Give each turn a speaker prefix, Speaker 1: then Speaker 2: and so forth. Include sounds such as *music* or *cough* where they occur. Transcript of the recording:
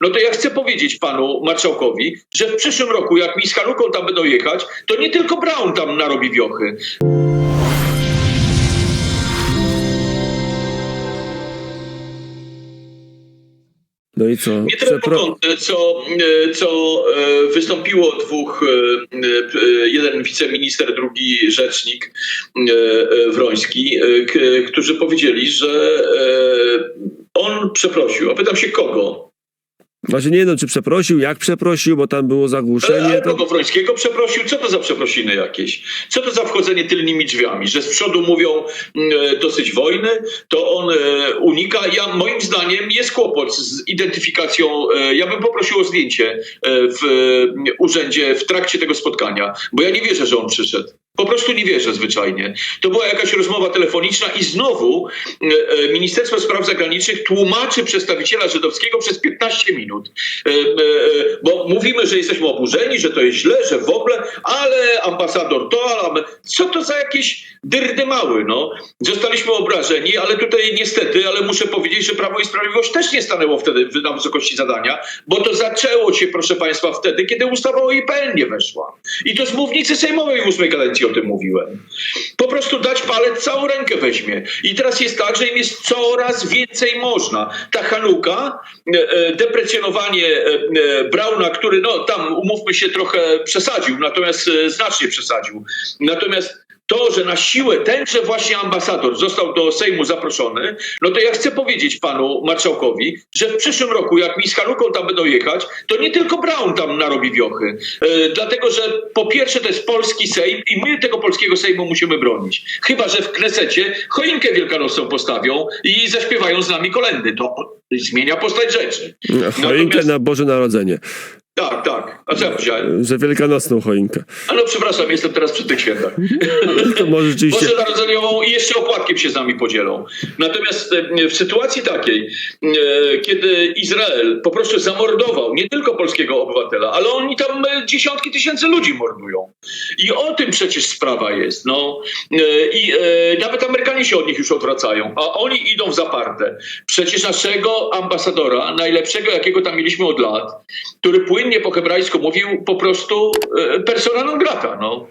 Speaker 1: No to ja chcę powiedzieć panu marszałkowi, że w przyszłym roku, jak mi z Hanuką tam będą jechać, to nie tylko Brown tam narobi wiochy.
Speaker 2: No i co?
Speaker 1: Nie tyle
Speaker 2: Przepro...
Speaker 1: co, e, co e, wystąpiło dwóch, e, jeden wiceminister, drugi rzecznik Wroński, którzy powiedzieli, że on przeprosił. A pytam się kogo?
Speaker 2: Właśnie nie wiem, czy przeprosił, jak przeprosił, bo tam było zagłuszenie.
Speaker 1: ale
Speaker 2: To...
Speaker 1: Wrońskiego przeprosił? Co to za przeprosiny jakieś? Co to za wchodzenie tylnymi drzwiami? Że z przodu mówią mm, e, dosyć wojny, to on e, unika. Ja, moim zdaniem jest kłopot z identyfikacją. E, ja bym poprosił o zdjęcie e, w e, urzędzie w trakcie tego spotkania, bo ja nie wierzę, że on przyszedł. Po prostu nie wierzę zwyczajnie. To była jakaś rozmowa telefoniczna i znowu e, e, Ministerstwo Spraw Zagranicznych tłumaczy przedstawiciela żydowskiego przez 15 minut. Bo mówimy, że jesteśmy oburzeni, że to jest źle, że w ogóle, ale ambasador to, ale co to za jakieś dyrdymały, no. Zostaliśmy obrażeni, ale tutaj niestety, ale muszę powiedzieć, że Prawo i Sprawiedliwość też nie stanęło wtedy na wysokości zadania, bo to zaczęło się, proszę Państwa, wtedy, kiedy ustawa o IPN nie weszła. I to z mównicy sejmowej w ósmej kadencji o tym mówiłem. Po prostu dać palec, całą rękę weźmie. I teraz jest tak, że im jest coraz więcej można. Ta Hanuka, e, e, deprecjonowanie e, Brauna, który, no tam umówmy się, trochę przesadził, natomiast znacznie przesadził. Natomiast to, że na siłę tenże właśnie ambasador został do Sejmu zaproszony, no to ja chcę powiedzieć panu marszałkowi, że w przyszłym roku, jak mi z Hanuką tam będą jechać, to nie tylko Brown tam narobi wiochy. E, dlatego, że po pierwsze to jest polski Sejm i my tego polskiego Sejmu musimy bronić. Chyba, że w Knesecie choinkę wielkanocną postawią i zaśpiewają z nami kolendy. To zmienia postać rzeczy.
Speaker 2: Choinkę
Speaker 1: Natomiast-
Speaker 2: na Boże Narodzenie.
Speaker 1: Tak, tak. A co ja powiedziałem?
Speaker 2: Że wielkanocną choinkę.
Speaker 1: A no przepraszam, jestem teraz przy tych świętach. *laughs*
Speaker 2: To może rzeczywiście...
Speaker 1: Boże Narodzeniową i jeszcze opłatkiem się z nami podzielą. Natomiast e, w sytuacji takiej, e, kiedy Izrael po prostu zamordował nie tylko polskiego obywatela, ale oni tam e, dziesiątki tysięcy ludzi mordują. I o tym przecież sprawa jest. No. I nawet Amerykanie się od nich już odwracają, a oni idą w zaparte. Przecież naszego ambasadora, najlepszego jakiego tam mieliśmy od lat, który płynnie po hebrajsku mówił po prostu e, persona non grata. No.